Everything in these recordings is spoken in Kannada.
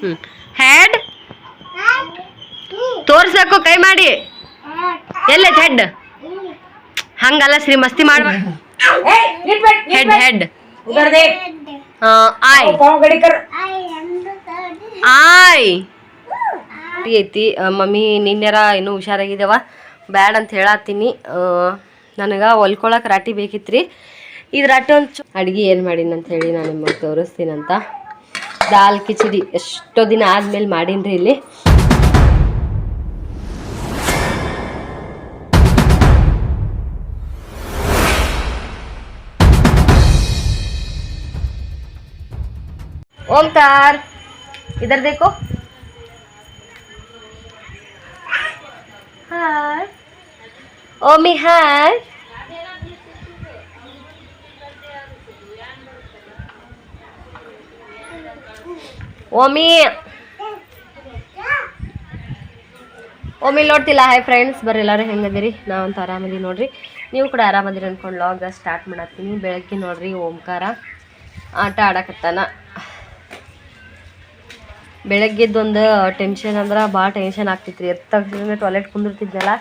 ಹ್ಞೂ ಹ್ಯಾಡ್ ತೋರ್ಸಕ್ಕೋ ಕೈ ಮಾಡಿ. ಎಲ್ಲ ಹೆಡ್ ಹಂಗಲ್ಲ ಶ್ರೀ ಮಸ್ತಿ ಮಾಡ ಹೆಡ್ ಹೆಡ್ ಆಯ್ ಆಯ್ ಐತಿ. ಮಮ್ಮಿ ನಿನ್ನೆರ ಇನ್ನು ಹುಷಾರಾಗಿದ್ದೇವ ಬ್ಯಾಡ್ ಅಂತ ಹೇಳತ್ತೀನಿ. ನನಗೆ ಹೊಲ್ಕೊಳಕ್ಕೆ ರಾಟಿ ಬೇಕಿತ್ತು ರೀ ಇದು ರಾಟಿ ಒಂದು ಅಡ್ಗಿ ಏನು ಮಾಡೀನಿ ಅಂತ ಹೇಳಿ ನಾನು ನಿಮಗೆ ತೋರಿಸ್ತೀನಂತ. ದಾಲ್ ಕಿಚಡಿ ಎಷ್ಟೋ ದಿನ ಆದ್ಮೇಲೆ ಮಾಡೀನಿ ಇಲ್ಲಿ ओमकार इधर देखो हाय ओमी हाय ಓಮಿ. ಓಮಿ ನೋಡ್ತಿಲ್ಲ ಹಾಯ್ ಫ್ರೆಂಡ್ಸ್ ಬರ್ರಿ ಎಲ್ಲರೂ ಹೆಂಗದಿರಿ? ನಾವಂತೂ ಆರಾಮದಿ ನೋಡ್ರಿ. ನೀವು ಕೂಡ ಆರಾಮದಿರಿ ಅಂದ್ಕೊಂಡು ಲಾಗ ಸ್ಟಾರ್ಟ್ ಮಾಡತ್ತೀನಿ. ಬೆಳಗ್ಗೆ ನೋಡ್ರಿ ಓಂಕಾರ, ಆಟ ಆಡಕತ್ತಾನ. ಬೆಳಗ್ಗೆದ್ದೊಂದು ಟೆನ್ಷನ್ ಅಂದ್ರೆ ಭಾಳ ಟೆನ್ಷನ್ ಆಗ್ತಿತ್ತು ರೀ ಎತ್ತ ಟಾಯ್ಲೆಟ್ ಕುಂದಿರ್ತಿದ್ದೆಲ್ಲ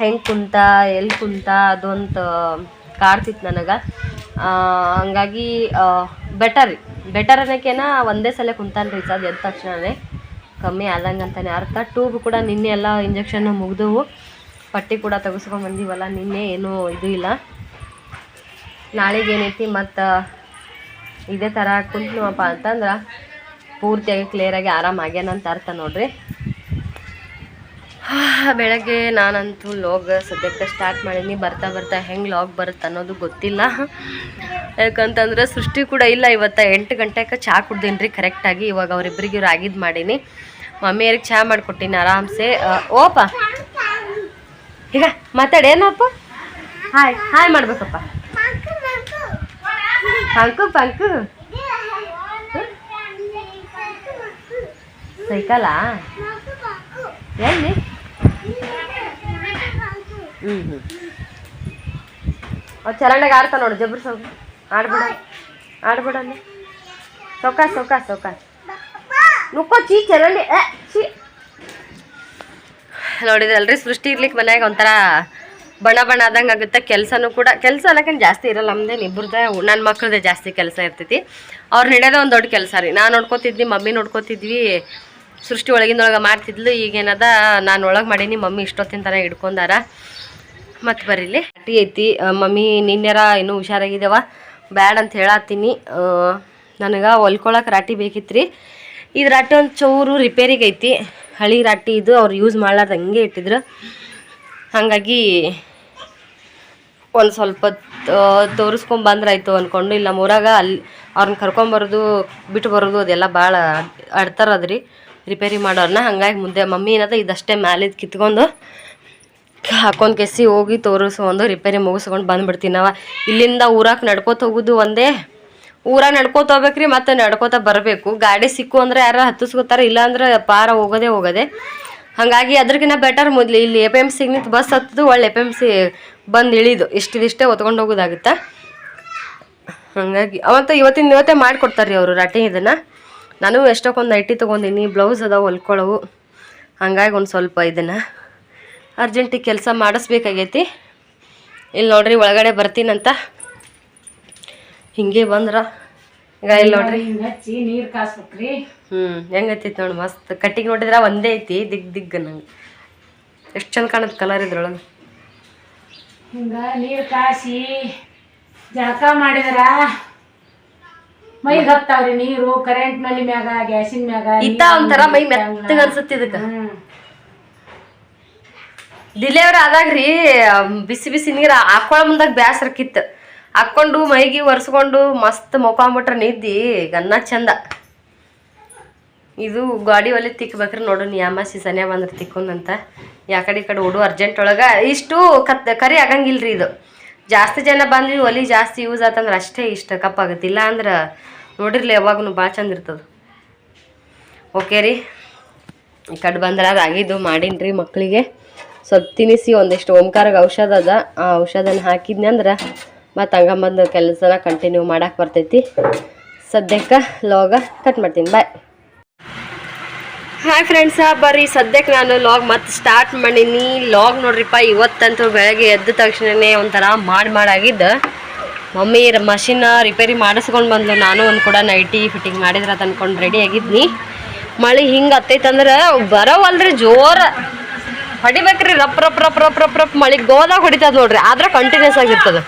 ಹೆಂಗೆ ಕುಂತ ಎಲ್ಲಿ ಕುಂತ ಅದೊಂದು ಕಾಡ್ತಿತ್ತು ನನಗೆ. ಹಂಗಾಗಿ ಬೆಟರ್ ರೀ. ಬೆಟರ್ ಅನ್ನೋಕೇನ ಒಂದೇ ಸಲ ಕುಂತಾನೆ ರೀ ಅದು ಎದ್ದ ತಕ್ಷಣನೇ. ಕಮ್ಮಿ ಆದಂಗೆ ಅಂತಾನೆ ಅರ್ಥ. ಟ್ಯೂಬ್ ಕೂಡ ನಿನ್ನೆ ಎಲ್ಲ ಇಂಜೆಕ್ಷನ್ ಮುಗ್ದವು. ಪಟ್ಟಿ ಕೂಡ ತೆಗೆಸ್ಕೊಂಡು ಬಂದೀವಲ್ಲ, ನಿನ್ನೆ ಏನೂ ಇದು ಇಲ್ಲ. ನಾಳೆಗೆ ಏನೈತಿ ಮತ್ತು ಇದೇ ಥರ ಕುಂತ್ನವಪ್ಪ ಅಂತಂದ್ರೆ ಪೂರ್ತಿಯಾಗಿ ಕ್ಲಿಯರಾಗಿ ಆರಾಮಾಗ್ಯಾನಂತ ಅರ್ಥ ನೋಡ್ರಿ. ಬೆಳಗ್ಗೆ ನಾನಂತೂ ಲಾಗ್ ಸದ್ಯಕ್ಕೆ ಸ್ಟಾರ್ಟ್ ಮಾಡೀನಿ. ಬರ್ತಾ ಬರ್ತಾ ಹೆಂಗೆ ಲಾಗ್ ಬರುತ್ತೆ ಅನ್ನೋದು ಗೊತ್ತಿಲ್ಲ. ಯಾಕಂತಂದ್ರೆ ಸೃಷ್ಟಿ ಕೂಡ ಇಲ್ಲ. ಇವತ್ತು ಎಂಟು ಗಂಟೆಗೆ ಚಹಾ ಕುಡ್ದೀನಿ ರೀ ಕರೆಕ್ಟಾಗಿ ಇವಾಗ ಅವರಿಬ್ಬರಿಗೆ ಆಗಿದ್ದು ಮಾಡೀನಿ. ಮಮ್ಮಿಯರಿಗೆ ಚಹಾ ಮಾಡಿಕೊಟ್ಟಿನಿ ಆರಾಮ್ಸೆ. ಓಪ. ಈಗ ಮಾತಾಡೇನಪ್ಪ ಹಾಯ್ ಹಾಯ್ ಮಾಡ್ಬೇಕಪ್ಪ. ಪಂಕು ಪಂಕು. ಸೈಕಲಾ? ಎಲ್ಲಿ ಹ್ಞೂ ಹ್ಞೂ ಚರಂಡಾಗ ಆಡ್ತಾ ನೋಡು, ಜಬ್ರು ಸೌ ಆಡ್ಬಿಡ ಆಡ್ಬಿಡ ಅಲ್ಲಿ ಸೌಕ ಸೌಕ ನುಕ್ಕೋ ಚೀ ಚರಂಡಿ. ನೋಡಿದ್ರಲ್ರಿ ಸೃಷ್ಟಿ ಇರ್ಲಿಕ್ಕೆ ಮನ್ಯಾಗ ಒಂಥರ ಬಣ ಬಣ ಆದಂಗೆ ಆಗುತ್ತೆ. ಕೆಲಸನೂ ಕೂಡ, ಕೆಲಸ ಅನ್ನೋಕೆ ಜಾಸ್ತಿ ಇರಲ್ಲ. ನಮ್ದೇನು ಇಬ್ಬರದೇ ನನ್ನ ಮಕ್ಕಳದೇ ಜಾಸ್ತಿ ಕೆಲಸ ಇರ್ತೈತಿ. ಅವ್ರು ಹಿಡಿಯೋದೇ ಒಂದು ದೊಡ್ಡ ಕೆಲಸ ರೀ. ನಾನು ನೋಡ್ಕೋತಿದ್ವಿ, ಮಮ್ಮಿ ನೋಡ್ಕೋತಿದ್ವಿ. ಸೃಷ್ಟಿ ಒಳಗಿಂದೊಳಗೆ ಮಾಡ್ತಿದ್ಲು. ಈಗೇನದ, ನಾನು ಒಳಗೆ ಮಾಡೀನಿ, ಮಮ್ಮಿ ಇಷ್ಟೊತ್ತಿನ ತನಕ ಹಿಡ್ಕೊಂಡಾರ. ಮತ್ತು ಬರೀಲಿ ರಾಟಿ ಐತಿ. ಮಮ್ಮಿ ನಿನ್ನೆರ ಇನ್ನೂ ಹುಷಾರಾಗಿದ್ದಾವ ಬ್ಯಾಡ್ ಅಂತ ಹೇಳತ್ತೀನಿ ನನಗೆ ಹೊಲ್ಕೊಳಕ್ಕೆ ರಾಟಿ ಬೇಕಿತ್ರಿ. ಇದು ರಾಟಿ ಒಂದು ಚೂರು ರಿಪೇರಿಗೆ ಐತಿ. ಹಳಿ ರಾಟಿ ಇದು ಅವ್ರು ಯೂಸ್ ಮಾಡ್ಲಾರ್ದು ಹಂಗೆ ಇಟ್ಟಿದ್ರು. ಹಾಗಾಗಿ ಒಂದು ಸ್ವಲ್ಪ ತೋರಿಸ್ಕೊಂಡ್ ಬಂದ್ರಾಯ್ತು ಅಂದ್ಕೊಂಡು ಇಲ್ಲ ಮೂರಾಗ ಅಲ್ಲಿ ಅವ್ರನ್ನ ಕರ್ಕೊಂಬರೋದು ಬಿಟ್ಟು ಬರೋದು ಅದೆಲ್ಲ ಭಾಳ ಅಡ್ತಾರದ್ರಿ ರಿಪೇರಿ ಮಾಡೋರನ್ನ ಹಂಗಾಗಿ ಮುಂದೆ ಮಮ್ಮಿ ಏನದ ಇದಷ್ಟೇ ಮ್ಯಾಲಿದ್ ಕಿತ್ಕೊಂಡು ಹಾಕೊಂಡ್ ಕೆಸಿ ಹೋಗಿ ತೋರಿಸ್ಕೊಂಡು ರಿಪೇರಿ ಮುಗಿಸ್ಕೊಂಡು ಬಂದ್ಬಿಡ್ತೀನಿ ನಾವು. ಇಲ್ಲಿಂದ ಊರಾಗ ನಡ್ಕೋತ ಹೋಗುದು ಒಂದೇ. ಊರಾಗ ನಡ್ಕೋತ ಹೋಗ್ಬೇಕ್ರಿ ಮತ್ತೆ ನಡ್ಕೋತ ಬರಬೇಕು. ಗಾಡಿ ಸಿಕ್ಕು ಅಂದ್ರೆ ಯಾರ ಹತ್ತಿಸ್ಕೋತಾರ, ಇಲ್ಲ ಅಂದ್ರೆ ಪಾರ ಹೋಗೋದೇ ಹೋಗೋದೆ. ಹಾಗಾಗಿ ಅದ್ರಕಿನ್ನ ಬೆಟರ್ ಮೊದಲು ಇಲ್ಲಿ ಎ ಪಿ ಎಂ ಸಿಗೆ ನಿಂತು ಬಸ್ ಹತ್ತದು, ಒಳ್ಳೆ ಎ ಪಿ ಎಂ ಸಿ ಬಂದು ಇಳಿದು. ಇಷ್ಟಿದಿಷ್ಟೇ ಹೊತ್ಕೊಂಡು ಹೋಗೋದಾಗುತ್ತೆ. ಹಾಗಾಗಿ ಅವಂತ ಇವತ್ತಿನ ಇವತ್ತೇ ಮಾಡಿಕೊಡ್ತಾರೆ ರೀ ಅವರು ರಾಟಿ ಇದನ್ನು. ನಾನು ಎಷ್ಟೊಕ್ಕೊಂದು ಐಟಿ ತೊಗೊಂಡಿನಿ, ಬ್ಲೌಸ್ ಅದಾವ ಹೊಲ್ಕೊಳ್ಳವು ಹಂಗಾಗಿ ಒಂದು ಸ್ವಲ್ಪ ಇದನ್ನು ಅರ್ಜೆಂಟಿಗೆ ಕೆಲಸ ಮಾಡಿಸ್ಬೇಕಾಗೈತಿ. ಇಲ್ಲಿ ನೋಡ್ರಿ ಒಳಗಡೆ ಬರ್ತೀನಂತ. ಹಿಂಗೆ ಬಂದ್ರ. ಈಗ ಇಲ್ಲಿ ನೋಡ್ರಿ. ಹಿಂಗ್ ಹಚ್ಚಿ ನೀರ್ ಕಾಸ್ಬೇಕ್ರಿ. ಹ್ಞೂ ಹೆಂಗೈತಿ ನೋಡಿ ಮಸ್ತ್. ಕಟ್ಟಿಗೆ ನೋಡಿದ್ರೆ ಒಂದೇ ಐತಿ ದಿಗ್ ದಿಗ್ ನಂಗೆ ಎಷ್ಟು ಚಂದ ಕಾಣುತ್ತೆ ಕಲರ್ ಇದ್ರೊಳಗೆ. ಹಿಂಗ ನೀರ್ ಕಾಸಿ ಜಳಕ ಮಾಡಿದ್ರ ಮೈ ಹತ್ತಾವ್ರಿ ನೀರು ಕರೆಂಟ್ನಲ್ಲಿ ಮ್ಯಾಗ ಗ್ಯಾಸಿನ ಮ್ಯಾಗ ಇತ್ತ ಒಂಥರ ಮೈ ಮೆತ್ತಗೆ ಅನ್ಸುತ್ತೆ ಇದಕ್ಕೆ. ಹ್ಮ್. ಡಿಲಿವರಿ ರೀ ಬಿಸಿ ಬಿಸಿ ನೀರು ಹಾಕೊಳ್ಳೋ ಮುಂದಾಗ ಬ್ಯಾಸರಕ್ಕಿತ್ತು ಹಾಕ್ಕೊಂಡು ಮೈಗಿ ಒರೆಸ್ಕೊಂಡು ಮಸ್ತ್ ಮುಖಾಂಬಿಟ್ರೆ ನಿದ್ದಿ ಗನ್ನ ಚಂದ. ಇದು ಗಾಡಿ ಒಲೆ ತಿಕ್ಬೇಕ್ರಿ ನೋಡು, ನಿಯಮ ಸೀಸನ್ಯಾಗ ಬಂದ್ರೆ ತಿಕ್ಕೊಂದಂತ ಯಾಕಡೆ ಈ ಕಡೆ ಓಡು ಅರ್ಜೆಂಟ್ ಒಳಗೆ. ಇಷ್ಟು ಕತ್, ಕರಿ ಆಗಂಗಿಲ್ರಿ ಇದು. ಜಾಸ್ತಿ ಜನ ಬಂದ್ವಿ, ಒಲೆ ಜಾಸ್ತಿ ಯೂಸ್ ಆತಂದ್ರೆ ಅಷ್ಟೇ ಇಷ್ಟ ಕಪ್ಪಾಗುತ್ತೆ ಇಲ್ಲ ಅಂದ್ರೆ ನೋಡಿರಲಿ ಯಾವಾಗೂ ಭಾಳ ಚಂದ ಇರ್ತದೆ. ಓಕೆ ರೀ. ಈ ಕಡೆ ಬಂದ್ರೆ ರಾಗಿದು ಮಾಡೀನಿ ರೀ ಮಕ್ಕಳಿಗೆ ಸ್ವಲ್ಪ ತಿನಿಸಿ ಒಂದಿಷ್ಟು ಓಂಕಾರಗೆ ಔಷಧ ಅದ. ಆ ಔಷಧನ ಹಾಕಿದ್ನಿ ಅಂದ್ರೆ ಮತ್ತು ಹಂಗಂಬಂದು ಕೆಲಸನ ಕಂಟಿನ್ಯೂ ಮಾಡಕ್ಕೆ ಬರ್ತೈತಿ. ಸದ್ಯಕ್ಕೆ ಲಾಗ ಕಟ್ ಮಾಡ್ತೀನಿ. ಬಾಯ್ ಹಾಯ್ ಫ್ರೆಂಡ್ಸ ಬರ್ರಿ ಸದ್ಯಕ್ಕೆ ನಾನು ಲಾಗ್ ಮತ್ತೆ ಸ್ಟಾರ್ಟ್ ಮಾಡೀನಿ. ಲಾಗ್ ನೋಡ್ರಿಪ್ಪ ಇವತ್ತಂತೂ ಬೆಳಗ್ಗೆ ಎದ್ದ ತಕ್ಷಣನೇ ಒಂಥರ ಮಾಡಿ ಮಾಡಾಗಿದ್ದು ಮಮ್ಮಿ ಮಷಿನ ರಿಪೇರಿ ಮಾಡಿಸ್ಕೊಂಡು ಬಂದ್ಲು. ನಾನು ಒಂದು ಕೂಡ ನೈಟಿ ಫಿಟ್ಟಿಂಗ್ ಮಾಡಿದ್ರ ಅನ್ಕೊಂಡು ರೆಡಿ ಆಗಿದ್ನಿ. ಮಳೆ ಹಿಂಗೆ ಹತ್ತೈತಂದ್ರೆ ಬರೋವಲ್ರಿ ಜೋರ. ಹೊಡಿಬೇಕ್ರಿ, ರಪ್ ರಪ್ ರಪ್ ರಪ್ ರಪ್ ರಪ್ ಮಳೆ ಗೋದಾಗ ಹೊಡಿತದ ನೋಡ್ರಿ. ಆದ್ರೆ ಕಂಟಿನ್ಯೂಸ್ ಆಗಿರ್ತದ.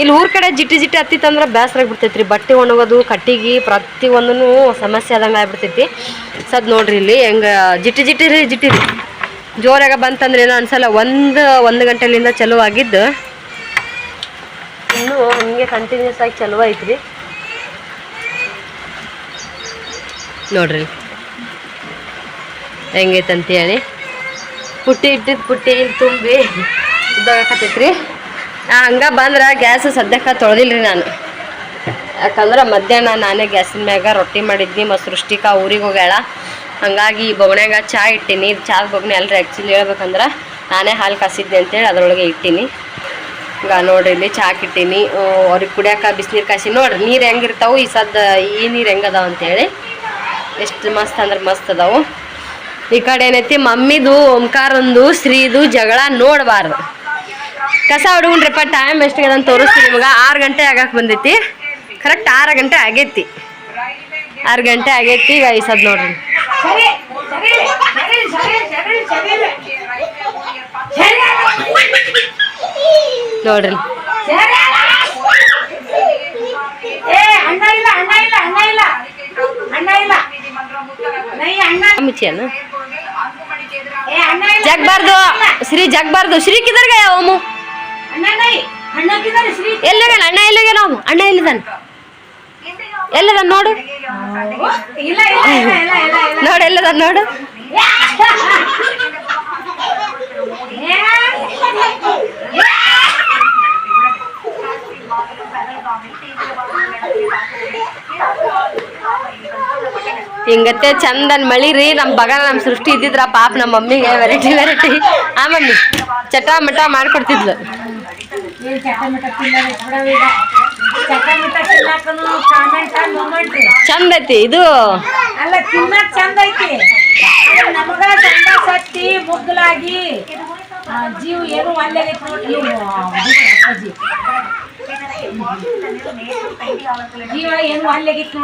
ಇಲ್ಲಿ ಊರ್ ಕಡೆ ಜಿಟ್ಟಿ ಜಿಟ್ಟಿ ಹತ್ತಿತ್ತಂದ್ರೆ ಬೇಸರ ಆಗ್ಬಿಡ್ತೈತ್ರಿ. ಬಟ್ಟೆ ಒಣಗೋದು, ಕಟ್ಟಿಗೆ ಪ್ರತಿ ಒಂದೂ ಸಮಸ್ಯೆ ಆದಂಗೆ ಆಗ್ಬಿಡ್ತೈತಿ. ಸದ್ ನೋಡ್ರಿ ಇಲ್ಲಿ ಹೆಂಗೆ ಜಿಟ್ಟಿ ಜಿಟ್ಟಿ ರೀ ಜಿಟ್ಟಿ ರೀ. ಜೋರಾಗ ಬಂತಂದ್ರೆ ಏನೋ ಅನ್ಸಲ್ಲ, ಒಂದು ಒಂದು ಗಂಟೆಲಿಂದ ಚಲೋ ಆಗಿದ್ದು. ಇನ್ನೂ ಹಿಂಗೆ ಕಂಟಿನ್ಯೂಸ್ ಆಗಿ ಚಲೋ ಐತ್ರಿ. ನೋಡ್ರಿ. ಹೆಂಗೈತೆ ಅಂತೇಳಿ ಪುಟ್ಟಿ ಇಟ್ಟಿದ್ದು ಪುಟ್ಟಿ ತುಂಬಿ ಇದ್ದಾಗತ್ತೈತ್ರಿ ಹಂಗ ಹಂಗೆ ಬಂದ್ರೆ ಗ್ಯಾಸ್ ಸದ್ಯಕ್ಕೆ ತೊಳ್ದಿಲ್ರಿ ನಾನು. ಯಾಕಂದ್ರೆ ಮಧ್ಯಾಹ್ನ ನಾನೇ ಗ್ಯಾಸಿನ ಮ್ಯಾಗ ರೊಟ್ಟಿ ಮಾಡಿದ್ನಿ, ಮತ್ತು ಸೃಷ್ಟಿಕ ಊರಿಗೆ ಹೋಗ್ಯಾಳ. ಹಂಗಾಗಿ ಈ ಬೊಗಣ್ಯಾಗ ಚಾ ಇಟ್ಟೀನಿ. ಚಾದ ಬೊಗಣೆ ಅಲ್ರಿ ಆ್ಯಕ್ಚುಲಿ ಹೇಳ್ಬೇಕಂದ್ರೆ ನಾನೇ ಹಾಲು ಕಾಸಿದ್ದೆ ಅಂತೇಳಿ ಅದ್ರೊಳಗೆ ಇಟ್ಟೀನಿ. ಈಗ ನೋಡ್ರಿ ಇಲ್ಲಿ ಚಾಕ್ ಇಟ್ಟೀನಿ ಅವ್ರಿಗೆ ಕುಡಿಯಾಕ ಬಿಸಿನೀರು ಕಾಸಿ. ನೋಡ್ರಿ, ನೀರು ಹೆಂಗಿರ್ತಾವೆ? ಈ ಸದ್ದ ಈ ನೀರು ಹೆಂಗದಾವ ಅಂತೇಳಿ. ಎಷ್ಟು ಮಸ್ತ್ ಅಂದ್ರೆ ಮಸ್ತ್ ಅದಾವು. ಈ ಕಡೆ ಏನೈತಿ? ಮಮ್ಮಿದು ಓಂಕಾರಂದು ಶ್ರೀದು ಜಗಳ ನೋಡಬಾರ್ದು. ಕಸ ಹುಡುಗನ್ರಿಪ್ಪ ಟೈಮ್ ಎಷ್ಟಿಗೆ ಅಂತ ತೋರಿಸ್ತೀನಿ ನಿಮ್ಗೆ. ಆರು ಗಂಟೆ ಆಗಕ್ಕೆ ಬಂದೈತಿ. ಕರೆಕ್ಟ್ ಆರು ಗಂಟೆ ಆಗೈತಿ. ಆರು ಗಂಟೆ ಆಗೈತಿ ಈಗ ಐಸದ್ ಸದ್ ನೋಡ್ರಿ. ನೋಡ್ರಿ ಸರಿ ಏ ಅಣ್ಣ ಇಲ್ಲ ಅಣ್ಣ ಇಲ್ಲ ಅಣ್ಣ ಇಲ್ಲ ಅಣ್ಣ ಇಲ್ಲ ನೈ ಅಣ್ಣ ಮುಚ್ಚಿಯನ ಏ ಅಣ್ಣ ಇಲ್ಲ ಜಗ್ಬಾರ್ದು. ಶ್ರೀ ಜಗ್ಬಾರ್ದು. ಶ್ರೀ ಕಿದರ್ಗ ಅವನು ಅಣ್ಣ ನೈ ಅಣ್ಣ ಶ್ರೀ. ಎಲ್ಲಿಗಾನ ಅಣ್ಣ ಅಣ್ಣ ಎಲ್ಲಿದಾನ ನೋಡು. ನೋಡು ಎಲ್ಲದಾನ ನೋಡು. ಹಿಂಗತ್ತೆ? ಚಂದನ್ ಮಳಿ ರೀ ನಮ್ಮ ಬಗನ ನಮ್ಮ ಸೃಷ್ಟಿ ಇದ್ದಿದ್ರ ಪಾಪ ನಮ್ಮ ಮಮ್ಮಿಗೆ ವೆರೈಟಿ ವೆರೈಟಿ ಆ ಮಮ್ಮಿ ಚಟ ಮಟ ಮಾಡ್ಕೊಡ್ತಿದ್ಲು. ಚಂದ ಐತಿ ಇದು. ಚಂದ ಐತಿ ಚಂದ ಜೀವ ಏನು ಅಪ್ಪಾಜಿ ಜೀವ ಏನು ನೋಡ್ರಿ ಬಿಡು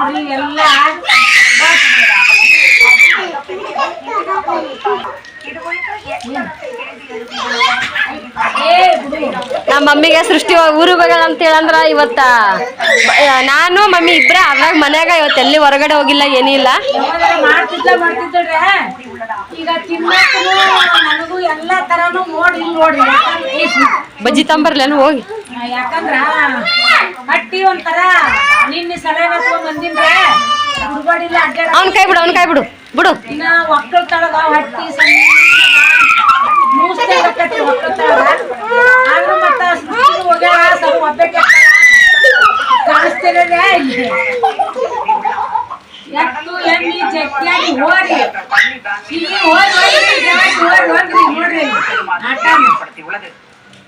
ನಮ್ಮ ಮಮ್ಮಿಗೆ ಸೃಷ್ಟಿ ಹೋಗ್ಯಾಳ ಅಂತ ಹೇಳಂದ್ರ ಇವತ್ತ ನಾನು ಮಮ್ಮಿ ಇಬ್ರ ಅದ್ರಾಗ ಮನ್ಯಾಗ ಇವತ್ತು ಎಲ್ಲಿ ಹೊರಗಡೆ ಹೋಗಿಲ್ಲ ಏನಿಲ್ಲ ಬಜ್ಜಿ ತಂಬರ್ಲೇನು ಹೋಗಿ. ಯಾಕಂದ್ರ ಹಟ್ಟಿ ಒಂಥರ. ನಿನ್ನೆ ಸಲಹೆ ಬಂದಿಂದ್ರೆ. ಹುಡುಗಾಡಿಲ್ಲ ಅಡ್ಡ ಅವ್ನ ಕೈ ಬಿಡು ಅವ್ನ ಕೈ ಬಿಡು. ಬಿಡು. ಇನ್ನ ಒಕ್ಕಲ್ ತಳಗ ಹಟ್ಟಿ ಮೂಸ್ತೆ ಹಾಕತ್ತಿ ಒಕ್ಕಲ್ ತಳಗ. ಆದ್ರೂ ಮತ್ತ ಸುತ್ತಿಗೆ ಹೋಗ್ಯಾಳ ಸ್ವಲ್ಪ ಒಬ್ಬಕ್ಕೆ ಕಾಣಿಸ್ತಿರಲ್ಲ ಇಲ್ಲಿ ಎತ್ತು ಎಮ್ಮಿ ಜಗ್ಗಿಯಾಗಿ ಹೋರಿ. ನೋಡ್ರಿ. ಆಟನ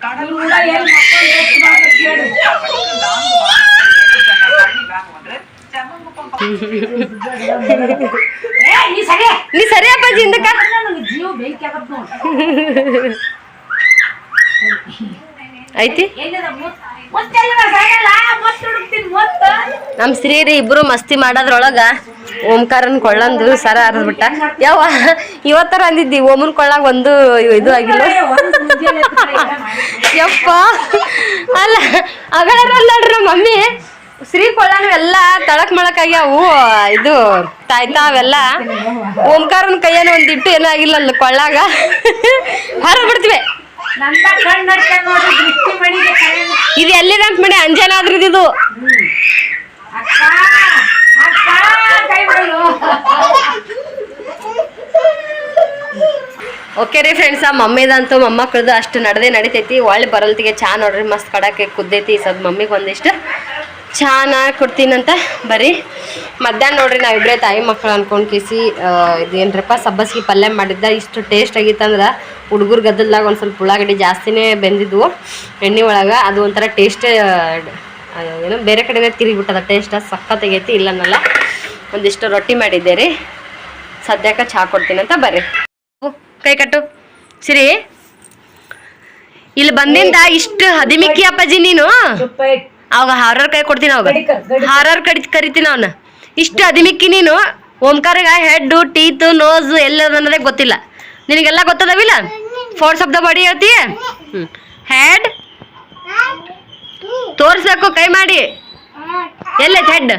ಇವ್ರು ಕೂಡ ಎಲ್ಲಿ ನೀ ಸರಿ. ಅಪ್ಪಾಜಿ ಹಿಂದಕ್ಕ ಜೀವ ಬೆಂಕಿ ಆಗತ್ ನೋಡು ಐತಿ ನಮ್ಮ ಸ್ತ್ರೀ ರೀ ಇಬ್ರು ಮಸ್ತಿ ಮಾಡೋದ್ರೊಳಗ ಓಂಕಾರನ್ ಕೊಳ್ಳಂದು ಸರ ಹರಿದ್ಬಿಟ್ಟ ಯಾವ ಇವತ್ತರ ಅಂದಿದ್ದಿ, ಓಮನ್ ಕೊಳ್ಳಾಗ ಒಂದು ಇದು ಆಗಿಲ್ಲ. ಯಪ್ಪ, ಅಲ್ಲ ನೋಡ್ರಿ ಮಮ್ಮಿ. ಶ್ರೀ ಕೊಳ್ಳಾನು ಎಲ್ಲ ತಳಕ್ ಮಳಕ್ ಆಗ್ಯಾವು, ಇದು ತಾಯ್ತಾ ಅವೆಲ್ಲ ಓಂಕಾರನ್ ಕೈಯನ್ನು ಒಂದಿಟ್ಟು ಏನೂ ಆಗಿಲ್ಲ ಕೊಳ್ಳಾಗ. ಹರಿದ್ ಬಿಡ್ತೀವಿ ಎಲ್ಲಿ ಇದು ಎಲ್ಲಿದಂತ ಮಾಡಿ ಅಂಜನ ಇದು. ಓಕೆ ರೀ ಫ್ರೆಂಡ್ಸ ಮಮ್ಮಿದಂತೂ ಮೊಮ್ಮಕ್ಕಳದು ಅಷ್ಟು ನಡೆದೆ ನಡಿತೈತಿ. ಒಳ್ಳೆ ಬರಲ್ತಿಗೆ ಚಾ ನೋಡ್ರಿ, ಮಸ್ತ್ ಕಡಕ್ಕೆ ಕುದ್ದೈತಿ ಸದ್ ಮಮ್ಮಿಗೆ ಒಂದಿಷ್ಟು. ಚಾನ ಕೊಡ್ತೀನಂತ ಬರ್ರಿ ಮಧ್ಯಾಹ್ನ ನೋಡ್ರಿ ನಾವಿಬ್ರೇ ತಾಯಿ ಮಕ್ಕಳು ಅನ್ಕೊಂಡು ಕಿಸಿ ಇದೇನ್ರಪ್ಪ, ಸಬ್ಬಸ್ಗಿ ಪಲ್ಯ ಮಾಡಿದ್ದ. ಇಷ್ಟು ಟೇಸ್ಟ್ ಆಗಿತ್ತಂದ್ರೆ ಹುಡುಗರು ಗದ್ದಲ್ದಾಗ ಒಂದು ಸ್ವಲ್ಪ ಉಳ್ಳಾಗಡ್ಡಿ ಜಾಸ್ತಿನೇ ಬೆಂದಿದ್ವು. ಎಣ್ಣೆ ಒಳಗೆ ಅದು ಒಂಥರ ಟೇಸ್ಟ್ ಏನೋ ಬೇರೆ ಕಡೆನೇ ತಿರುಗಿಬಿಟ್ಟದ. ಟೇಸ್ಟ್ ಸಖತ್ತಾಗೈತಿ ಇಲ್ಲನಲ್ಲ ಒಂದಿಷ್ಟು ರೊಟ್ಟಿ ಮಾಡಿದ್ದೆ ರೀ. ಸದ್ಯಕ್ಕೆ ಚಹಾ ಕೊಡ್ತೀನಿ ಅಂತ ಬರ್ರಿ. ಕೈ ಕಟ್ಟು. ಸಿರಿ. ಇಲ್ಲಿ ಬಂದಿಂದ ಇಷ್ಟು ಹದಿಮಿಕ್ಕಿ ಅಪ್ಪಾಜಿ ನೀನು? ಅವಾಗ ಹಾರರ್ ಕೈ ಕೊಡ್ತೀನಿ ಅವಾಗ. ಹಾರರ್ ಕಡಿ ಕರಿತೀನಿ ಅವನ. ಇಷ್ಟು ಹದಿಮಿಕ್ಕಿ ನೀನು ಓಂಕಾರಗ ಹೆಡ್ ಟೀತ್ ನೋಸ್ ಎಲ್ಲದನ್ನೋದೇ ಗೊತ್ತಿಲ್ಲ. ನಿನಗೆಲ್ಲ ಗೊತ್ತದವಿಲ್ಲ? ಫೋರ್ಸ್ ಆಫ್ ದ ಬಾಡಿ ಹೇಳ್ತೀಯ ಹ್ಞೂ ಹೆಡ್ ತೋರಿಸ್ಬೇಕು ಕೈ ಮಾಡಿ. ಎಲ್ಲೈತೆ ಹೆಡ್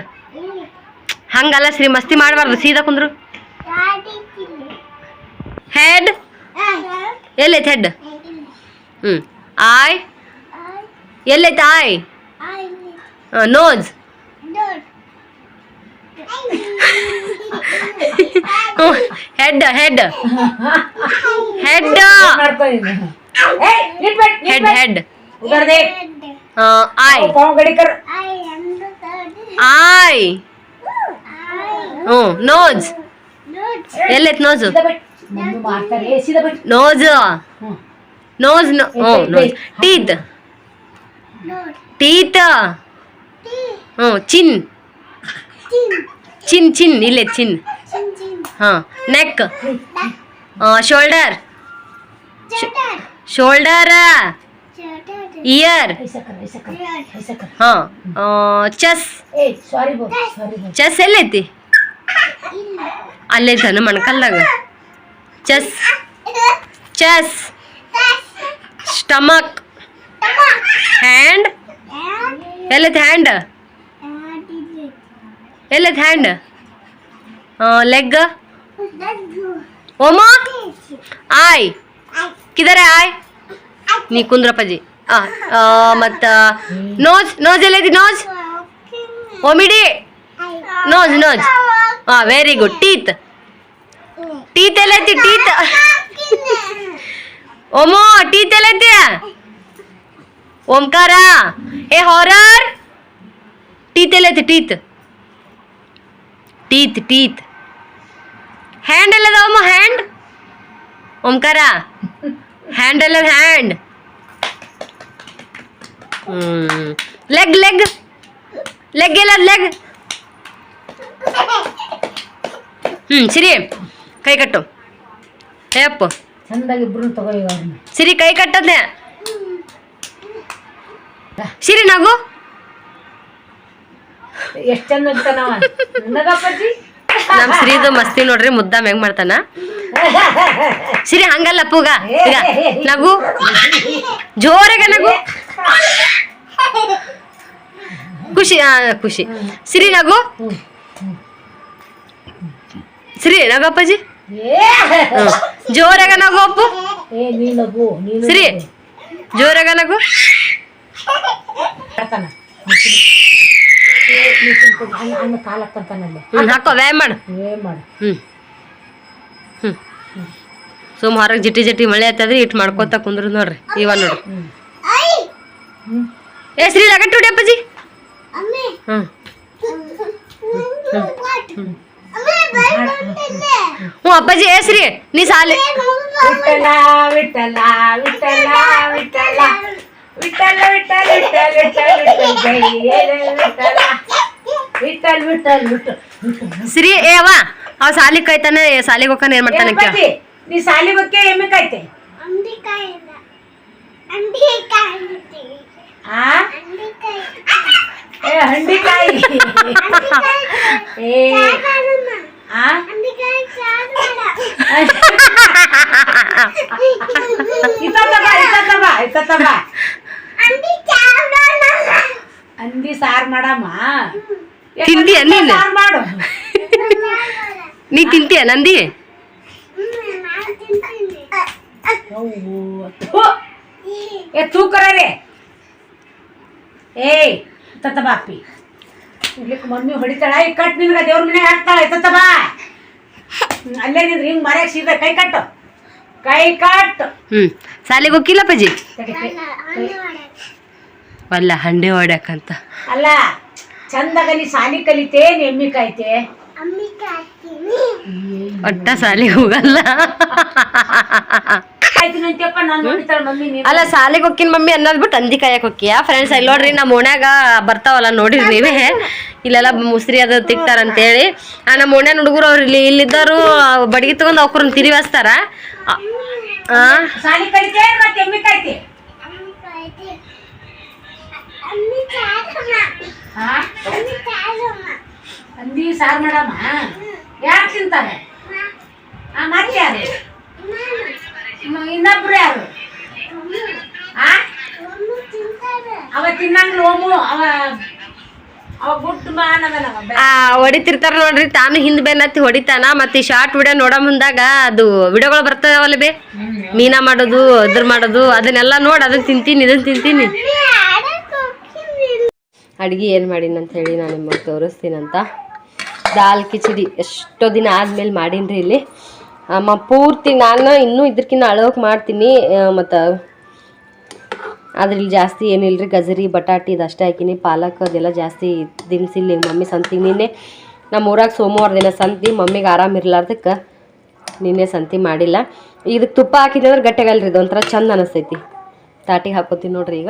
ಹಂಗಲ್ಲ ಶ್ರೀ ಮಸ್ತಿ ಮಾಡಬಾರ್ದು ಸೀದಾ ಕುಂದ್ರು. ಹೆಡ್ ಎಲ್ಲೈತೆ ಹೆಡ್ ಹ್ಞೂ eye ಎಲ್ಲೈತೆ eye nose head head head head head eye eye ಹ್ಞೂ nose ಎಲ್ಲೈತ್ nose nose nose nose teeth teeth ಹ್ಞೂ. ಚಿನ್ ಚಿನ್ ಚಿನ್ ಇಲ್ಲೇ ಚಿನ್. ಹಾಂ ನೆಕ್ ಶೋಲ್ಡರ್ ಶೋಲ್ಡರ್ ಇಯರ್. ಹಾಂ ಚೆಸ್ ಏ, sorry ಬೋ, sorry ಬೋ. ಚೆಸ್ ಎಲ್ಲೈತಿ? ಅಲ್ಲೈತನ ಮಣ್ಕಲ್ದಾಗ ಚೆಸ್ ಚೆಸ್ ಸ್ಟಮಕ್ ಹ್ಯಾಂಡ್ ಎಲ್ಲೈತಿ ಹ್ಯಾಂಡ್ ए लेग हैंड लेग ओमा आय किधर है आय नी कुंद्रपजी मत नोज़ नोज़ एल नोज़ ओमिडी नोज़ नोज़ हाँ वेरी गुड टीत टीथ एल टीथ ओमो टीथ एल ओमकार ए हॉरर टीथ ಟೀತ್ ಟೀತ್ ಹ್ಯಾಂಡ್ ಎಲ್ಲದ ಓಮ ಹ್ಯಾಂಡ್ ಓಂಕಾರ. ಹ್ಯಾಂಡ್ ಎಲ್ಲ ಹ್ಯಾಂಡ್ ಲೆಗ್ ಲೆಗ್ ಲೆಗ್ ಎಲ್ಲ ಲೆಗ್ ಹ್ಞೂ ಸಿರಿ. ಕೈ ಕಟ್ಟು. ಏ ಅಪ್ಪು. ಚಂದಾಗಿ ಇಬ್ರು ತಗೋ ಸಿರಿ ಕೈ ಕಟ್ಟದ್ನೆ. ಸಿರಿ ನಗು. ಎಷ್ಟು ಚಂದ ನಮ್ ಶ್ರೀದು ಮಸ್ತಿ ನೋಡ್ರಿ ಮುದ್ದಾಮ್ ಹೆಂಗ್ ಮಾಡ್ತಾನ. ಶ್ರೀ ಹಂಗಲ್ಲ ಪೂಗ. ಈಗ ನಗು. ಜೋರಾಗ ನಗು. ಖುಷಿ ಖುಷಿ. ಸಿರಿ ನಗು. ಸಿರಿ ನಗಪ್ಪಾಜಿ. ಜೋರಾಗ ನಗು ಅಪ್ಪು. ಸಿರಿ ಜೋರಾಗ ನಗು. ಹಂಗ್ ಹಂಗ ಕಾಲ್ ಏನ್ ಮಾಡು. ಹ್ಮ್. ಹ್ಮ್. ಸುಮ್ ಹೊರಗೆ ಜಿಟಿ ಜಿಟಿ ಮಳೆ ಆಯ್ತದ್ರಿ ಇಟ್ ಮಾಡ್ಕೋತ ಕುಂದ್ರು ನೋಡ್ರಿ, ಇವ ನೋಡ್ರಿ. ಏ ಶ್ರೀ ಲಗಟ್ಟು ಹೊಡಿ ಅಪ್ಪಾಜಿ. ಹ್ಞೂ ಅಪ್ಪಾಜಿ, ಏ, ಶ್ರೀ, ನೀ ಸಾಲಿ. ವಿಠಲ ವಿಠಲ ವಿಠಲ ವಿಠಲ. विठ्ठल विठ्ठल विठ्ठल विठ्ठल विठ्ठल जय विठ्ठला ವಿಠಲ್ ವಿಠಲ್ ವಿಠಲ್ ಶ್ರೀ ಏವ ಅವ ಸಾಲಿ ಕಾಯ್ತಾನೆ ಸಾಲಿಗೆ ಹೋಗ್ಕೊಂಡು ಏನ್ ಮಾಡ್ತಾನೆ ಕೇಳ ಗಣಪತಿ ನೀ ಸಾಲಿ ಬಗ್ಗೆ ಎಮ್ಮೆ ಕಾಯ್ತೆ ಅಂಗಡಿ ಕಾಯಿಲ್ಲ ಅಂಗಡಿ ಕಾಯ್ತೀವಿ ಆ ಅಂಗಡಿ ಕಾಯಿ ಏ ಹಂಡಿ ಕಾಯಿ ಏ ಆ ಅಂಗಡಿ ಕಾಯಿ ಚಾರ್ ಮಾಡ ಇತ್ತ ತಬಾ ಇತ್ತ ತಬಾ ಇತ್ತ ತಬಾ ಅಂದಿ ಸಾರ್ ಮಾಡಮ್ಮ. ತಿಂತೀಯ ನೀನು? ಸಾರ್ ಮಾಡು. ನೀ ತಿಂತೀಯ ನಂದಿ? ಅವ್ವು, ಥು. ಏ ತೂಕರ ರೇ. ಏಯ್ ತತ್ತ ಬಾಪಿ ಇಡ್ಲಿಕ್ಕೆ ಮಮ್ಮಿ ಹೊಡಿತಾಳ. ಈ ಕಟ್ ನಿನ್ಗ ದೇವ್ರ ಮನೆ ಹಾಕ್ತಾಳ ತತ್ತ ಬಾ. ಹ್ಮ್, ಅಲ್ಲೇ ನಿಂದ್ರೆ ಹಿಂಗ್ ಮರ್ಯಾಗ ಸೀದಾ ಕೈ ಕಟ್ಟು. ಕೈ ಕಟ್ಟು. ಹ್ಮ್. ಸಾಲಿಗೆ ಹೋಗಿಲ್ಲ ಅಪ್ಪಾಜಿ? ತಡಿ, ಕೈ- ಕೈ- ಅಲ್ಲ ಹಂಡೆ ಹೊಡ್ಯಾಕಂತ. ಅಲ್ಲ ಚಂದಾಗ ನೀ ಸಾಲಿ ಕಲಿತೆ ಎಮ್ಮಿ ಕಾಯ್ತೆ. ಒಟ್ಟ ಸಾಲಿಗೆ ಹೋಗಲ್ಲ. ಅಲ್ಲ ಸಾಲಿಗೆ ಹೊಕ್ಕಿನ ಮಮ್ಮಿ ಅನ್ನೋದ್ ಬಿಟ್ಟು ಅಂದಿ ಕಾಯಕ್ ಹೊಕ್ಕಿಯ ಫ್ರೆಂಡ್ಸ್ ಇಲ್ಲಿ ನೋಡ್ರಿ ನಮ್ಮ ಓಣ್ಯಾಗ ಬರ್ತಾವಲ್ಲ ನೋಡಿರಿ ನೀವೇ? ಇಲ್ಲೆಲ್ಲ ಮುಸ್ರಿ ಅದು ತಿಕ್ತಾರ ಅಂತೇಳಿ ಆ ನಮ್ಮ ಓಣ್ಯಾನ ಹುಡುಗರು ಅವ್ರು ಇಲ್ಲಿ ಇಲ್ಲಿದ್ದರು ಬಡಗಿ ತಗೊಂಡ್ ಅವ್ರನ್ನ ತಿರುಗಿಸ್ತಾರ ಅಂದಿ ಸಾರ್ ಮಾಡಮ್ಮ ಯಾರು ತಿಂತಾರೆ ಆ ಮತ್ತೆ ಯಾರು? ಇನ್ನು ಇನ್ನೊಬ್ರು ಯಾರು? ಅವ ತಿನ್ನಂಗ್ ಓಮು ಅವ ಅವ ಗುಟ್ಟು ಆ ಹೊಡಿತಿರ್ತಾರ ನೋಡ್ರಿ ತಾನು ಹಿಂದ್ ಬೆನ್ನತ್ತಿ ಹೊಡಿತಾನ ಮತ್ತೆ ಈ ಶಾರ್ಟ್ ವಿಡಿಯೋ ನೋಡೋ ಮುಂದಾಗ ಅದು ವಿಡಿಯೋಗಳು ಬರ್ತಾವಲ್ಲ ಬೇ? ಮೀನಾ ಮಾಡೋದು ಅದ್ರ ಮಾಡೋದು ಅದನ್ನೆಲ್ಲ ನೋಡಿ ಅದನ್ನ ತಿಂತೀನಿ ಇದನ್ನ ತಿಂತೀನಿ. ಅಡ್ಗೆ ಏನು ಮಾಡೀನಿ ಅಂತ ಹೇಳಿ ನಾನು ನಿಮಗೆ ತೋರಿಸ್ತೀನಂತ. ದಾಲ್ ಕಿಚಡಿ ಎಷ್ಟೋ ದಿನ ಆದ್ಮೇಲೆ ಮಾಡೀನಿ ಇಲ್ಲಿ. ಅಮ್ಮ ಪೂರ್ತಿ ನಾನು ಇನ್ನೂ ಇದ್ರಕಿನ್ನ ಅಳೋಕೆ ಮಾಡ್ತೀನಿ. ಮತ್ತು ಅದ್ರಲ್ಲಿ ಜಾಸ್ತಿ ಏನಿಲ್ಲ ರೀ ಗಜರಿ ಬಟಾಟಿ ಇದಷ್ಟೇ ಹಾಕಿನಿ. ಪಾಲಕ್ ಅದೆಲ್ಲ ಜಾಸ್ತಿ ದಿನಸಿಲ್ಲ ಮಮ್ಮಿ ಸಂತಿಗೆ ನಿನ್ನೆ ನಮ್ಮ ಊರಾಗ ಸೋಮವಾರ ದಿನ ಸಂತಿ, ಮಮ್ಮಿಗೆ ಆರಾಮ ಇರ್ಲಾರ್ದಕ್ಕೆ ನಿನ್ನೆ ಸಂತಿ ಮಾಡಿಲ್ಲ. ಇದಕ್ಕೆ ತುಪ್ಪ ಹಾಕಿದ್ರೆ ಗಟ್ಟೆಗಲ್ರಿ ಇದು ಒಂಥರ ಚಂದ ಅನಿಸ್ತೈತಿ. ತಾಟಿಗೆ ಹಾಕೋತೀನಿ ನೋಡ್ರಿ ಈಗ.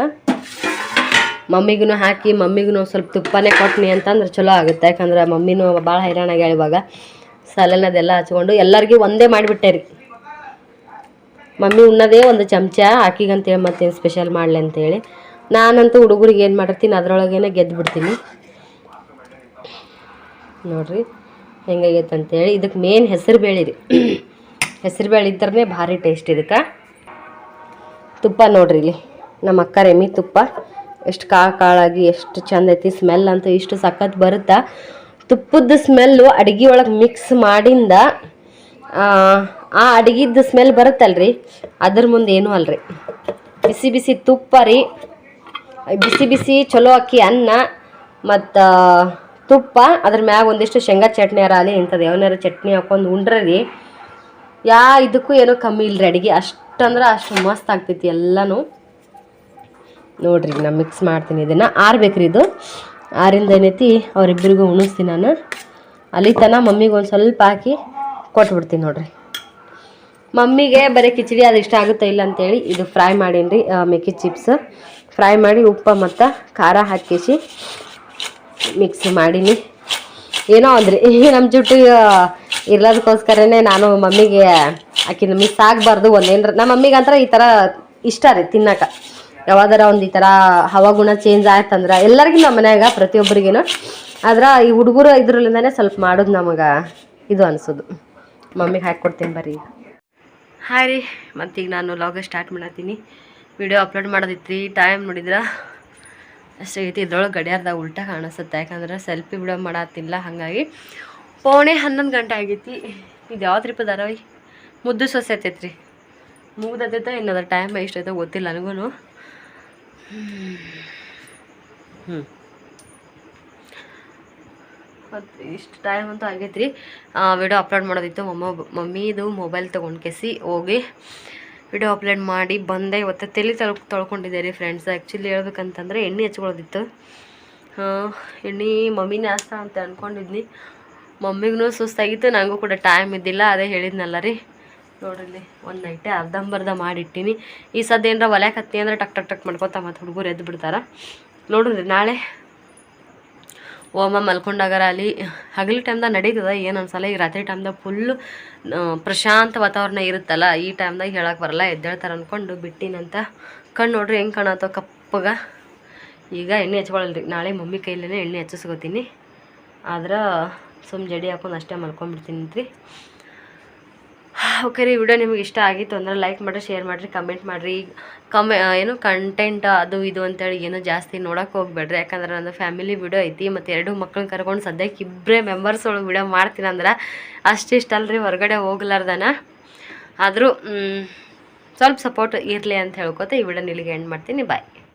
ಮಮ್ಮಿಗೂ ಹಾಕಿ ಮಮ್ಮಿಗೂ ಸ್ವಲ್ಪ ತುಪ್ಪನೇ ಕೊಟ್ನಿ ಅಂತಂದ್ರೆ ಚಲೋ ಆಗುತ್ತೆ. ಯಾಕಂದ್ರೆ ಮಮ್ಮಿನೂ ಭಾಳ ಹೈರಾಣಾಗ್ಯಾಳ ಇವಾಗ ಸಲನದೆಲ್ಲ ಹಚ್ಕೊಂಡು ಎಲ್ಲರಿಗೂ ಒಂದೇ ಮಾಡಿಬಿಟ್ಟೆ ರೀ. ಮಮ್ಮಿ ಉಣ್ಣೋದೇ ಒಂದು ಚಮಚ ಹಾಕಿಗಂತೇಳಿ ಮತ್ತೇನು ಸ್ಪೆಷಲ್ ಮಾಡಲಿ ಅಂತೇಳಿ. ನಾನಂತೂ ಹುಡುಗರಿಗೆ ಏನು ಮಾಡಿರ್ತೀನಿ, ಅದರೊಳಗೇನೆ ಗೆದ್ದು ಬಿಡ್ತೀನಿ ನೋಡ್ರಿ ಹೆಂಗಾಗೈತೆ ಅಂತೇಳಿ. ಇದಕ್ಕೆ ಮೇನ್ ಹೆಸರು ಬೇಳೆ ರೀ. ಹೆಸರು ಬೇಳೆ ಇದ್ದರೆ ಭಾರಿ ಟೇಸ್ಟ್ ಇದಕ್ಕೆ. ತುಪ್ಪ ನೋಡ್ರಿ ಇಲ್ಲಿ. ನಮ್ಮ ಅಕ್ಕ ರೆಮಿ ತುಪ್ಪ. ಎಷ್ಟು ಕಾಳು ಕಾಳಾಗಿ ಎಷ್ಟು ಚಂದ ಐತಿ ಸ್ಮೆಲ್ ಅಂತೂ ಇಷ್ಟು ಸಖತ್ ಬರುತ್ತಾ? ತುಪ್ಪದ ಸ್ಮೆಲ್ಲು ಅಡುಗೆ ಒಳಗೆ ಮಿಕ್ಸ್ ಮಾಡಿಂದ ಆ, ಅಡುಗಿದ್ದು ಸ್ಮೆಲ್ ಬರುತ್ತಲ್ರಿ? ಅದ್ರ ಮುಂದೆ ಏನೂ ಅಲ್ರಿ. ಬಿಸಿ ಬಿಸಿ ತುಪ್ಪ ರೀ. ಬಿಸಿ ಬಿಸಿ ಚಲೋ ಅಕ್ಕಿ ಅನ್ನ ಮತ್ತು ತುಪ್ಪ. ಅದ್ರ ಮ್ಯಾಗ ಒಂದಿಷ್ಟು ಶೇಂಗಾ ಚಟ್ನಿ ಅರಾಲಿ ಇಂಥದ್ದು ಯಾವನಾರ ಚಟ್ನಿ ಹಾಕೊಂಡು ಉಂಡ್ರೆ ರೀ ಯಾ ಇದಕ್ಕೂ ಏನೂ ಕಮ್ಮಿ ಇಲ್ಲರಿ ಅಡುಗೆ. ಅಷ್ಟಂದ್ರೆ ಅಷ್ಟು ಮಸ್ತ್ ಆಗ್ತೈತಿ ಎಲ್ಲನೂ. ನೋಡ್ರಿ ನಾನು ಮಿಕ್ಸ್ ಮಾಡ್ತೀನಿ ಇದನ್ನು. ಆರ್ಬೇಕ್ರಿ ಇದು. ಆರಿಂದ ಏನೈತಿ ಅವರಿಬ್ಬರಿಗೂ ಉಣಿಸ್ತೀನಿ ನಾನು. ಅಲ್ಲಿ ತನ ಮಮ್ಮಿಗೆ ಒಂದು ಸ್ವಲ್ಪ ಹಾಕಿ ಕೊಟ್ಬಿಡ್ತೀನಿ ನೋಡ್ರಿ. ಮಮ್ಮಿಗೆ ಬರೀ ಕಿಚಡಿ ಅದು ಇಷ್ಟ ಆಗುತ್ತೋ ಇಲ್ಲ ಅಂತೇಳಿ ಇದು ಫ್ರೈ ಮಾಡೀನಿ ರೀ ಮೆಕ್ಕಿ ಚಿಪ್ಸ್ ಫ್ರೈ ಮಾಡಿ ಉಪ್ಪು ಮತ್ತು ಖಾರ ಹಾಕಿಸಿ ಮಿಕ್ಸ್ ಮಾಡೀನಿ. ಏನೋ ಅಂದ್ರಿ ನಮ್ಮ ಜುಟ್ಟು ಇರ್ಲದಕ್ಕೋಸ್ಕರನೇ ನಾನು ಮಮ್ಮಿಗೆ ಆಕಿನ ಮಿಸ್ ಆಗಬಾರ್ದು ಒಂದೇನ್ರ ನಮ್ಮ ಮಮ್ಮಿಗೆ ಅಂತರ ಈ ಥರ ಇಷ್ಟ ರೀ ತಿನ್ನಕ. ಯಾವ್ದಾರ ಒಂದು ಈ ಥರ ಹವಾಗುಣ ಚೇಂಜ್ ಆಯ್ತಂದ್ರೆ ಎಲ್ಲರಿಗೂ ನಮ್ಮ ಮನ್ಯಾಗ ಪ್ರತಿಯೊಬ್ಬರಿಗೇನು. ಆದ್ರೆ ಈ ಹುಡುಗರು ಇದ್ರಲ್ಲಿಂದಾನೆ ಸ್ವಲ್ಪ ಮಾಡೋದು ನಮಗೆ ಇದು ಅನ್ಸೋದು. ಮಮ್ಮಿಗೆ ಹಾಕ್ಕೊಡ್ತೀನಿ ಬರ್ರಿ ಹಾಯ್ ರೀ ಮತ್ತೀಗ ನಾನು ಲಾಗ ಸ್ಟಾರ್ಟ್ ಮಾಡತ್ತೀನಿ. ವಿಡಿಯೋ ಅಪ್ಲೋಡ್ ಮಾಡೋದಿತ್ತು ರೀ ಟೈಮ್ ನೋಡಿದ್ರೆ ಅಷ್ಟೈತಿ ಇದ್ರೊಳಗೆ ಗಡಿಯಾರದಾಗ ಉಲ್ಟಾ ಕಾಣಿಸುತ್ತೆ. ಯಾಕಂದ್ರೆ ಸೆಲ್ಫಿ ವಿಡಿಯೋ ಮಾಡತ್ತಿಲ್ಲ ಹಾಗಾಗಿ ಪೋಣೆ ಹನ್ನೊಂದು ಗಂಟೆ ಆಗೈತಿ. ಇದು ಯಾವ್ದು ರೀ ಧಾರಾವಾಹಿ ಮುದ್ದು ಸೊಸೆ ಐತೈತೆ ರೀ ಇನ್ನ ಇನ್ನದ್ರ ಟೈಮ್ ಎಷ್ಟೈತೋ ಗೊತ್ತಿಲ್ಲ ನನಗೂ ಹ್ಞೂ ಮತ್ತು ಇಷ್ಟು ಟೈಮ್ ಅಂತೂ ಆಗೈತ್ರಿ. ವಿಡಿಯೋ ಅಪ್ಲೋಡ್ ಮಾಡೋದಿತ್ತು. ಮಮ್ಮ, ಮಮ್ಮಿದು ಮೊಬೈಲ್ ತೊಗೊಂಡು ಕೆಸಿ ಹೋಗಿ ವಿಡಿಯೋ ಅಪ್ಲೋಡ್ ಮಾಡಿ ಬಂದೆ. ಇವತ್ತು ತಲೆ ತೊಳ್ ತೊಳ್ಕೊಂಡಿದ್ದೆ ರೀ ಫ್ರೆಂಡ್ಸ್ ಆ್ಯಕ್ಚುಲಿ ಹೇಳ್ಬೇಕಂತಂದ್ರೆ ಎಣ್ಣೆ ಹಚ್ಕೊಳ್ಳೋದಿತ್ತು. ಎಣ್ಣೆ ಮಮ್ಮಿನೇ ಹಚ್ತಾ ಅಂತ ಅಂದ್ಕೊಂಡಿದ್ನಿ ಮಮ್ಮಿಗೂ ಸುಸ್ತಾಗಿತ್ತು. ನನಗೂ ಕೂಡ ಟೈಮ್ ಇದ್ದಿಲ್ಲ. ಅದೇ ಹೇಳಿದ್ನಲ್ಲ ರೀ. ನೋಡ್ರಿ ಒಂದು ನೈಟೆ ಅರ್ಧಂಬರ್ಧ ಮಾಡಿಟ್ಟಿನಿ. ಈ ಸದ್ಯ ಏನರ ಒಲ್ಯಾಕ ಹತ್ತಿ ಅಂದ್ರೆ ಟಕ್ ಟಕ್ ಟಕ್ ಮಾಡ್ಕೊತ ಮತ್ತು ಹುಡುಗರು ಎದ್ದು ಬಿಡ್ತಾರೆ. ನೋಡ್ರಿ ನಾಳೆ ಓಮ ಮಲ್ಕೊಂಡಾಗಾರ ಅಲ್ಲಿ ಹಗಲು ಟೈಮ್ದಾಗ ನಡೀತದ, ಏನು ಅನ್ಸಲ್ಲ. ಈಗ ರಾತ್ರಿ ಟೈಮ್ದಾಗ ಫುಲ್ಲು ಪ್ರಶಾಂತ ವಾತಾವರಣ ಇರುತ್ತಲ್ಲ, ಈ ಟೈಮ್ದಾಗ ಹೇಳಕ್ಕೆ ಬರಲ್ಲ, ಎದ್ದೇಳ್ತಾರೆ ಅಂದ್ಕೊಂಡು ಬಿಟ್ಟಿನಂತ ಕಣ್ಣು ನೋಡ್ರಿ ಹೆಂಗೆ ಕಾಣತ್ತೋ ಕಪ್ಪಗ. ಈಗ ಎಣ್ಣೆ ಹಚ್ಕೊಳ್ಳಲ್ರಿ ನಾಳೆ ಮಮ್ಮಿ ಕೈಲೇ ಎಣ್ಣೆ ಹಚ್ಚಿಸ್ಕೋತೀನಿ. ಆದ್ರೆ ಸುಮ್ಮ ಜಡಿ ಹಾಕೊಂಡು ಅಷ್ಟೇ ಮಲ್ಕೊಂಡ್ಬಿಡ್ತೀನಿ ರೀ ಓಕೆ ರೀ ವಿಡಿಯೋ ನಿಮಗೆ ಇಷ್ಟ ಆಗಿತ್ತು ಅಂದ್ರೆ ಲೈಕ್ ಮಾಡಿರಿ ಶೇರ್ ಮಾಡಿರಿ ಕಮೆಂಟ್ ಮಾಡಿರಿ. ಕಮೆ ಏನು ಕಂಟೆಂಟ್ ಅದು ಇದು ಅಂತೇಳಿ ಏನು ಜಾಸ್ತಿ ನೋಡೋಕೆ ಹೋಗ್ಬೇಡ್ರಿ. ಯಾಕಂದ್ರೆ ನನ್ನ ಫ್ಯಾಮಿಲಿ ವಿಡಿಯೋ ಐತಿ ಮತ್ತು ಎರಡು ಮಕ್ಳನ್ನ ಕರ್ಕೊಂಡು ಸದ್ಯಕ್ಕೆ ಇಬ್ಬರೇ ಮೆಂಬರ್ಸ್ ಒಳಗೆ ವಿಡಿಯೋ ಮಾಡ್ತೀನಿ ಅಂದ್ರೆ ಅಷ್ಟಿಷ್ಟ ಅಲ್ರಿ, ಹೊರಗಡೆ ಹೋಗ್ಲಾರ್ದನ. ಆದರೂ ಸ್ವಲ್ಪ ಸಪೋರ್ಟ್ ಇರಲಿ ಅಂತ ಹೇಳ್ಕೊತ ಈ ವಿಡಿಯೋ ಇಲ್ಲಿಗೆ ಎಂಡ್ ಮಾಡ್ತೀನಿ. ಬಾಯ್